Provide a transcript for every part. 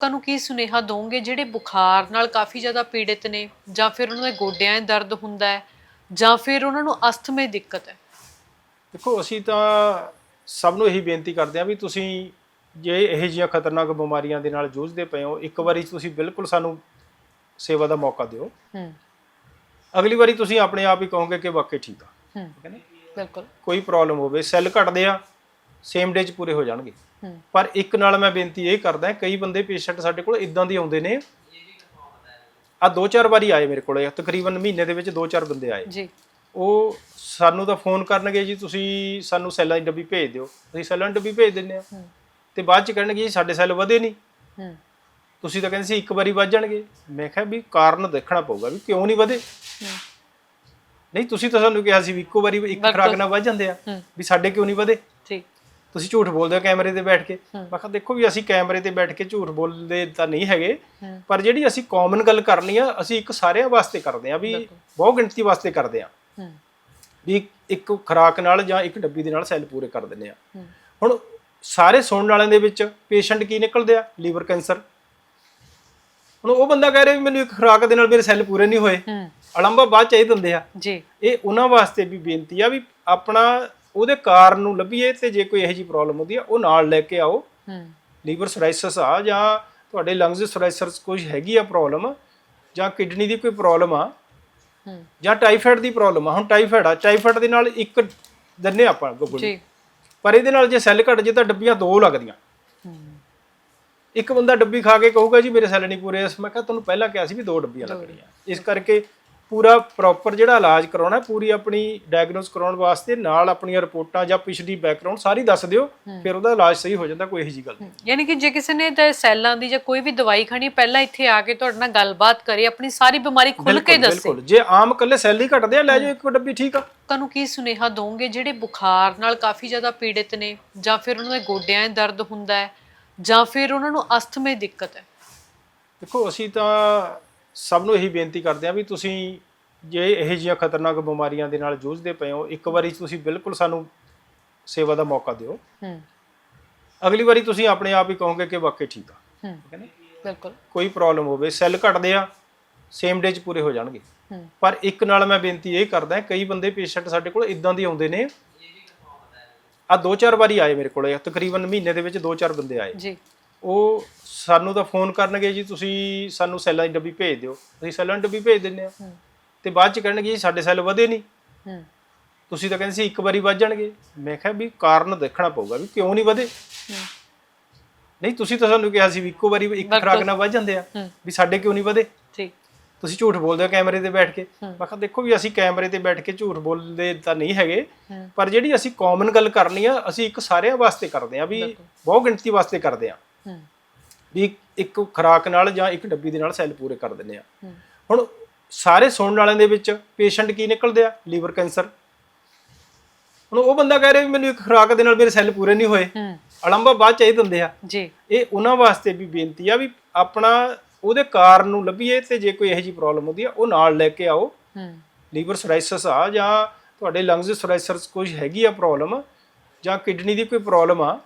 ਲੋਕਾਂ ਨੂੰ ਕੀ ਸੁਨੇਹਾ ਦੋਗੇ ਜਿਹੜੇ ਬੁਖਾਰ ਨਾਲ ਕਾਫੀ ਜ਼ਿਆਦਾ ਪੀੜਿਤ ਨੇ ਜਾਂ ਫਿਰ ਉਹਨਾਂ ਦੇ ਗੋਡਿਆਂ 'ਚ ਦਰਦ ਹੁੰਦਾ ਹੈ ਜਾਂ ਫਿਰ ਉਹਨਾਂ ਨੂੰ ਅਸਥਮੇ ਦਿੱਕਤ ਹੈ? ਦੇਖੋ ਅਸੀਂ ਤਾਂ ਸਭ ਨੂੰ ਇਹੀ ਬੇਨਤੀ ਕਰਦੇ ਹਾਂ ਵੀ ਤੁਸੀਂ ਜੇ ਇਹੋ ਜਿਹੀਆਂ ਖਤਰਨਾਕ ਬਿਮਾਰੀਆਂ ਦੇ ਨਾਲ ਜੂਝਦੇ ਪਏ ਹੋ ਇੱਕ ਵਾਰੀ ਤੁਸੀਂ ਬਿਲਕੁਲ ਸਾਨੂੰ ਸੇਵਾ ਦਾ ਮੌਕਾ ਦਿਓ। ਹੂੰ। ਅਗਲੀ ਵਾਰੀ ਤੁਸੀਂ ਆਪਣੇ ਆਪ ਹੀ ਕਹੋਗੇ ਕਿ ਵਾਕਈ ਠੀਕ ਆ। ਹੂੰ। ਠੀਕ ਹੈ ਨਾ? ਬਿਲਕੁਲ। ਕੋਈ ਪ੍ਰੋਬਲਮ ਹੋਵੇ ਸੈੱਲ ਘਟਦੇ ਆ ਸੇਮ ਡੇ 'ਚ ਪੂਰੇ ਹੋ ਜਾਣਗੇ। ਪਰ ਇੱਕ ਨਾਲ ਮੈਂ ਬੇਨਤੀ ਇਹ ਕਰਦਾ ਕਈ ਬੰਦੇ ਪੇਸ਼ੈਂਟ ਸਾਡੇ ਕੋਲ ਇਦਾਂ ਦੇ ਆਉਂਦੇ ਨੇ। ਆ ਦੋ ਚਾਰ ਵਾਰੀ ਆਏ ਮੇਰੇ ਕੋਲੇ ਤਕਰੀਬਨ ਮਹੀਨੇ ਦੇ ਵਿੱਚ ਦੋ ਚਾਰ ਬੰਦੇ ਆਏ। ਜੀ। ਉਹ ਸਾਨੂੰ ਤਾਂ ਫੋਨ ਕਰਨਗੇ ਜੀ ਤੁਸੀਂ ਸਾਨੂੰ ਸੈੱਲਾਂ ਦੀ ਡੱਬੀ ਭੇਜ ਦਿਓ। ਅਸੀਂ ਸੈੱਲਾਂ ਦੀ ਡੱਬੀ ਭੇਜ ਦਿੰਦੇ ਆ ਤੇ ਬਾਅਦ ਚ ਕਹਿਣਗੇ ਜੀ ਸਾਡੇ ਸੈੱਲ ਵਧੇ ਨਹੀਂ ਤੁਸੀਂ ਤਾਂ ਕਹਿੰਦੇ ਸੀ ਇੱਕ ਵਾਰੀ ਵੱਧ ਜਾਣਗੇ। ਮੈਂ ਕਿਹਾ ਵੀ ਕਾਰਨ ਦੇਖਣਾ ਪਊਗਾ ਵੀ ਕਿਉਂ ਨਹੀਂ ਵਧੇ। ਨਹੀਂ ਤੁਸੀਂ ਤਾਂ ਸਾਨੂੰ ਕਿਹਾ ਸੀ ਵੀ ਇੱਕੋ ਵਾਰੀ ਇੱਕ। ਖੁਰਾਕ ਨਾਲ ਵੱਧ ਜਾਂਦੇ ਆ ਵੀ ਸਾਡੇ ਕਿਉਂ ਨਹੀਂ ਵਧੇ। ਤੁਸੀਂ ਝੂਠ ਬੋਲਦੇ ਹੋ ਕੈਮਰੇ ਤੇ ਬੈਠ ਕੇ। ਮੈਂ ਕਿਹਾ ਦੇਖੋ ਵੀ ਅਸੀਂ ਕੈਮਰੇ ਤੇ ਬੈਠ ਕੇ ਝੂਠ ਬੋਲਦੇ ਤਾਂ ਨਹੀਂ ਹੈਗੇ ਪਰ ਜਿਹੜੀ ਅਸੀਂ ਕਾਮਨ ਗੱਲ ਕਰਨੀ ਆ ਅਸੀਂ ਇੱਕ ਸਾਰਿਆਂ ਵਾਸਤੇ ਕਰਦੇ ਆ ਵੀ। ਬਹੁ ਗਿਣਤੀ ਵਾਸਤੇ ਕਰਦੇ ਆ। ਵੀ ਇੱਕ ਖੁਰਾਕ ਨਾਲ ਜਾਂ ਇੱਕ ਡੱਬੀ ਦੇ ਨਾਲ ਸੈੱਲ ਪੂਰੇ ਕਰ ਦਿੰਦੇ ਆ। ਹੁਣ ਸਾਰੇ ਸੁਣਨ ਵਾਲਿਆਂ ਦੇ ਵਿੱਚ ਪੇਸ਼ੈਂਟ ਕੀ ਨਿਕਲਦੇ ਆ? Liver cancer. ਹੁਣ ਉਹ ਬੰਦਾ ਕਹਿ ਰਿਹਾ ਵੀ ਮੈਨੂੰ ਇੱਕ ਖੁਰਾਕ ਦੇ ਨਾਲ ਮੇਰੇ ਸੈੱਲ ਪੂਰੇ ਨਹੀਂ ਹੋਏ। ਅਲੰਬਾ ਬਾਅਦ ਚ ਇਹ ਦਿੰਦੇ ਆ। ਜੀ। ਇਹ ਉਹਨਾਂ ਵਾਸਤੇ ਵੀ ਬੇਨਤੀ ਆ ਵੀ ਆਪਣਾ ਉਹਦੇ ਕਾਰਨ ਨੂੰ ਲੱਭੀਏ ਤੇ ਜੇ ਕੋਈ ਇਹੋ ਜਿਹੀ ਪ੍ਰੋਬਲਮ ਹੁੰਦੀ ਆ ਉਹ ਨਾਲ ਲੈ ਕੇ ਆਓ। ਹੂੰ। ਲੀਵਰ ਸੋਰਾਇਸਿਸ ਆ ਜਾਂ ਤੁਹਾਡੇ ਲੰਗਸ ਸੋਰਾਇਸਿਸ ਕੁਝ ਹੈਗੀ ਆ ਪ੍ਰੋਬਲਮ ਜਾਂ ਕਿਡਨੀ ਦੀ ਕੋਈ ਪ੍ਰੋਬਲਮ ਆ ਹੂੰ। ਜਾਂ ਟਾਈਫਾਇਡ ਦੀ ਪ੍ਰੋਬਲਮ ਆ। ਹੁਣ ਟਾਈਫਾਇਡ ਆ ਟਾਈਫਾਇਡ ਦੇ ਨਾਲ ਇੱਕ ਦਿੰਨੇ ਆਪਾਂ ਗੋਲੀ ਜੀ। ਪਰ ਇਹਦੇ ਨਾਲ ਜੇ ਸੈੱਲ ਘਟ ਜੇ ਤਾਂ ਡੱਬੀਆਂ ਦੋ ਲੱਗਦੀਆਂ। ਇੱਕ ਬੰਦਾ ਡੱਬੀ ਖਾ ਕੇ ਕਹੂਗਾ ਜੀ ਮੇਰੇ ਸੈੱਲ ਨਹੀਂ ਪੂਰੇ ਮੈਂ ਕਿਹਾ ਤੁਹਾਨੂੰ ਪਹਿਲਾਂ ਕਿਹਾ ਸੀ ਵੀ ਦੋ ਡੱਬੀਆਂ ਲੱਗਣੀਆਂ। ਇਸ ਕਰਕੇ ਪੂਰਾ ਪ੍ਰੋਪਰ ਜਿਹੜਾ ਇਲਾਜ ਕਰਾਉਣਾ ਪੂਰੀ ਆਪਣੀ ਡਾਇਗਨੋਸ ਕਰਾਉਣ ਵਾਸਤੇ ਨਾਲ ਆਪਣੀਆਂ ਰਿਪੋਰਟਾਂ ਜਾਂ ਪਿਛਲੀ ਬੈਕਗ੍ਰਾਉਂਡ ਸਾਰੀ ਦੱਸ ਦਿਓ ਫਿਰ ਉਹਦਾ ਇਲਾਜ ਸਹੀ ਹੋ ਜਾਂਦਾ ਕੋਈ ਇਹੋ ਜਿਹੀ ਗੱਲ ਨਹੀਂ। ਯਾਨੀ ਕਿ ਜੇ ਕਿਸੇ ਨੇ ਤਾਂ ਸੈੱਲਾਂ ਦੀ ਜਾਂ ਕੋਈ ਵੀ ਦਵਾਈ ਖਾਣੀ ਪਹਿਲਾਂ ਇੱਥੇ ਆ ਕੇ ਤੁਹਾਡੇ ਨਾਲ ਗੱਲਬਾਤ ਕਰੇ ਆਪਣੀ ਸਾਰੀ ਬਿਮਾਰੀ ਖੁੱਲ ਕੇ ਦੱਸੇ। ਬਿਲਕੁਲ। ਜੇ ਆਮ ਕੱਲੇ ਸੈੱਲ ਹੀ ਘਟਦੇ ਆ ਲੈ ਜਾਓ ਇੱਕ ਡੱਬੀ ਠੀਕ ਆ। ਲੋਕਾਂ ਨੂੰ ਕੀ ਸੁਨੇਹਾ ਦੋਗੇ ਜਿਹੜੇ ਬੁਖਾਰ ਨਾਲ ਕਾਫੀ ਜ਼ਿਆਦਾ ਪੀੜਿਤ ਨੇ ਜਾਂ ਫਿਰ ਉਹਨਾਂ ਦੇ ਗੋਡਿਆਂ 'ਚ ਦਰਦ ਹੁੰਦਾ ਹੈ ਜਾਂ ਫਿਰ ਉਹਨਾਂ ਨੂੰ ਅਸਥਮੇ ਦਿੱਕਤ ਹੈ? ਦੇਖੋ ਅਸੀਂ ਤਾਂ ਸਭ ਨੂੰ ਇਹੀ ਬੇਨਤੀ ਕਰਦੇ ਹਾਂ ਵੀ ਤੁਸੀਂ ਜੇ ਇਹੋ ਜਿਹੀਆਂ ਖਤਰਨਾਕ ਬਿਮਾਰੀਆਂ ਦੇ ਨਾਲ ਜੂਝਦੇ ਪਏ ਹੋ ਇੱਕ ਵਾਰੀ ਤੁਸੀਂ ਬਿਲਕੁਲ ਸਾਨੂੰ ਸੇਵਾ ਦਾ ਮੌਕਾ ਦਿਓ। ਹੂੰ। ਅਗਲੀ ਵਾਰੀ ਤੁਸੀਂ ਆਪਣੇ ਆਪ ਹੀ ਕਹੋਗੇ ਕਿ ਵਾਕਈ ਠੀਕ ਆ। ਹੂੰ। ਠੀਕ ਹੈ ਨਾ? ਬਿਲਕੁਲ। ਕੋਈ ਪ੍ਰੋਬਲਮ ਹੋਵੇ ਸੈੱਲ ਘਟਦੇ ਆ ਸੇਮ ਡੇ 'ਚ ਪੂਰੇ ਹੋ ਜਾਣਗੇ। ਪਰ ਇੱਕ ਨਾਲ ਮੈਂ ਬੇਨਤੀ ਇਹ ਕਰਦਾ ਕਈ ਬੰਦੇ ਪੇਸ਼ੈਂਟ ਸਾਡੇ ਕੋਲ ਇਦਾਂ ਦੇ ਆਉਂਦੇ ਨੇ ਆ ਦੋ ਚਾਰ ਵਾਰੀ ਆਏ ਮੇਰੇ ਕੋਲੇ ਤਕਰੀਬਨ ਮਹੀਨੇ ਦੇ ਵਿੱਚ ਦੋ ਚਾਰ ਬੰਦੇ ਆਏ। ਜੀ। ਉਹ ਸਾਨੂੰ ਤਾਂ ਫੋਨ ਕਰਨਗੇ ਜੀ ਤੁਸੀਂ ਸਾਨੂੰ ਸੈੱਲਾਂ ਦੀ ਡੱਬੀ ਭੇਜ ਦਿਓ। ਅਸੀਂ ਸੈੱਲਾਂ ਦੀ ਡੱਬੀ ਭੇਜ ਦਿੰਦੇ ਆ ਤੇ ਬਾਅਦ ਚ ਕਹਿਣਗੇ ਜੀ ਸਾਡੇ ਸੈੱਲ ਵਧੇ ਨਹੀਂ। ਤੁਸੀਂ ਤਾਂ ਕਹਿੰਦੇ ਸੀ ਇੱਕ ਵਾਰੀ ਵੱਧ ਜਾਣਗੇ। ਮੈਂ ਕਿਹਾ ਵੀ ਕਾਰਨ ਦੇਖਣਾ ਪਊਗਾ ਵੀ ਕਿਉਂ ਨਹੀਂ ਵਧੇ। ਨਹੀਂ ਤੁਸੀਂ ਤਾਂ ਸਾਨੂੰ ਕਿਹਾ ਸੀ ਵੀ ਇੱਕੋ ਵਾਰੀ ਇੱਕ ਖੁਰਾਕ ਨਾਲ ਵੱਧ ਜਾਂਦੇ ਆ। ਵੀ ਸਾਡੇ ਕਿਉਂ ਨਹੀਂ ਵਧੇ? ਠੀਕ। ਤੁਸੀਂ ਝੂਠ ਬੋਲਦੇ ਹੋ ਕੈਮਰੇ ਤੇ ਬੈਠ ਕੇ। ਮੈਂ ਕਿਹਾ ਦੇਖੋ ਵੀ ਅਸੀਂ ਕੈਮਰੇ ਤੇ ਬੈਠ ਕੇ ਝੂਠ ਬੋਲਦੇ ਤਾਂ ਨਹੀਂ ਹੈਗੇ। ਪਰ ਜਿਹੜੀ ਅਸੀਂ ਕਾਮਨ ਗੱਲ ਕਰਨੀ ਆ ਅਸੀਂ ਇੱਕ ਸਾਰਿਆਂ ਵਾਸਤੇ ਕਰਦੇ ਆ ਵੀ ਬਹੁ ਗਿਣਤੀ ਵਾਸਤੇ ਕਰਦੇ ਆ। ਹੂੰ। ਵੀ ਇੱਕ ਖੁਰਾਕ ਨਾਲ ਜਾਂ ਇੱਕ ਡੱਬੀ ਦੇ ਨਾਲ ਸੈੱਲ ਪੂਰੇ ਕਰ ਦਿੰਦੇ ਆ। ਹੁਣ ਸਾਰੇ ਸੁਣਨ ਵਾਲਿਆਂ ਦੇ ਵਿੱਚ ਪੇਸ਼ੈਂਟ ਕੀ ਨਿਕਲਦੇ ਆ? Liver cancer. ਹੁਣ ਉਹ ਬੰਦਾ ਕਹਿ ਰਿਹਾ ਵੀ ਮੈਨੂੰ ਇੱਕ ਖੁਰਾਕ ਦੇ ਨਾਲ ਮੇਰੇ ਸੈੱਲ ਪੂਰੇ ਨਹੀਂ ਹੋਏ। ਅਲੰਬਾ ਬਾਅਦ ਚ ਇਹ ਦਿੰਦੇ ਆ। ਜੀ। ਇਹ ਉਹਨਾਂ ਵਾਸਤੇ ਵੀ ਬੇਨਤੀ ਆ ਵੀ ਆਪਣਾ ਉਹਦੇ ਕਾਰਨ ਨੂੰ ਲੱਭੀਏ ਤੇ ਜੇ ਕੋਈ ਇਹੋ ਜਿਹੀ ਪ੍ਰੋਬਲਮ ਹੁੰਦੀ ਆ ਉਹ ਨਾਲ ਲੈ ਕੇ ਆਓ। ਲੀਵਰ ਸੋਰਾਇਸਿਸ ਆ ਜਾਂ ਤੁਹਾਡੇ ਲੰਗਸ ਸੋਰਾਇਸਿਸ ਕੁਝ ਹੈਗੀ ਆ ਪ੍ਰੋਬਲਮ ਜਾਂ ਕਿਡਨੀ ਦੀ ਕੋਈ ਪ੍ਰੋਬਲਮ ਆ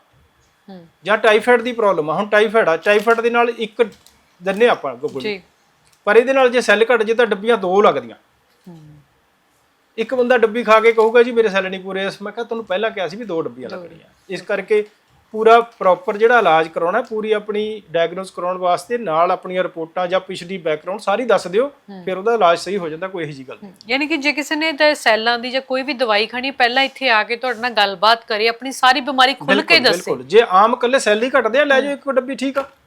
ਜਾਂ ਟਾਈਫਾਇਡ ਦੀ ਪ੍ਰੋਬਲਮ ਆ। ਹੁਣ ਟਾਈਫਾਇਡ ਆ। ਟਾਈਫਾਇਡ ਦੇ ਨਾਲ ਇੱਕ ਦਿੰਨੇ ਆਪਾਂ ਗੋਲੀ ਜੀ ਪਰ ਇਹਦੇ ਨਾਲ ਜੇ ਸੈੱਲ ਘਟ ਜੇ ਤਾਂ ਡੱਬੀਆਂ ਦੋ ਲੱਗਦੀਆਂ। ਇੱਕ ਬੰਦਾ ਡੱਬੀ ਖਾ ਕੇ ਕਹੂਗਾ ਜੀ ਮੇਰੇ ਸੈੱਲ ਨਹੀਂ ਪੂਰੇ। ਮੈਂ ਕਿਹਾ ਤੁਹਾਨੂੰ ਪਹਿਲਾਂ ਕਿਹਾ ਸੀ ਵੀ ਦੋ ਡੱਬੀਆਂ ਲੱਗਣੀਆਂ। ਇਸ ਕਰਕੇ ਪੂਰਾ ਪ੍ਰੋਪਰ ਜਿਹੜਾ ਇਲਾਜ ਕਰਾਉਣਾ ਪੂਰੀ ਆਪਣੀ ਡਾਇਗਨੋਸ ਕਰਾਉਣ ਵਾਸਤੇ ਨਾਲ ਆਪਣੀਆਂ ਰਿਪੋਰਟਾਂ ਜਾਂ ਪਿਛਲੀ ਬੈਕਗ੍ਰਾਉਂਡ ਸਾਰੀ ਦੱਸ ਦਿਓ ਫਿਰ ਉਹਦਾ ਇਲਾਜ ਸਹੀ ਹੋ ਜਾਂਦਾ ਕੋਈ ਇਹੋ ਜਿਹੀ ਗੱਲ ਨਹੀਂ। ਯਾਨੀ ਕਿ ਜੇ ਕਿਸੇ ਨੇ ਤਾਂ ਸੈੱਲਾਂ ਦੀ ਜਾਂ ਕੋਈ ਵੀ ਦਵਾਈ ਖਾਣੀ ਪਹਿਲਾਂ ਇੱਥੇ ਆ ਕੇ ਤੁਹਾਡੇ ਨਾਲ ਗੱਲਬਾਤ ਕਰੇ ਆਪਣੀ ਸਾਰੀ ਬਿਮਾਰੀ ਖੁੱਲ ਕੇ ਦੱਸੇ। ਬਿਲਕੁਲ। ਜੇ ਆਮ ਕੱਲੇ ਸੈੱਲ ਹੀ ਘਟਦੇ ਆ ਲੈ ਜਾਓ ਇੱਕ ਡੱਬੀ ਠੀਕ ਆ।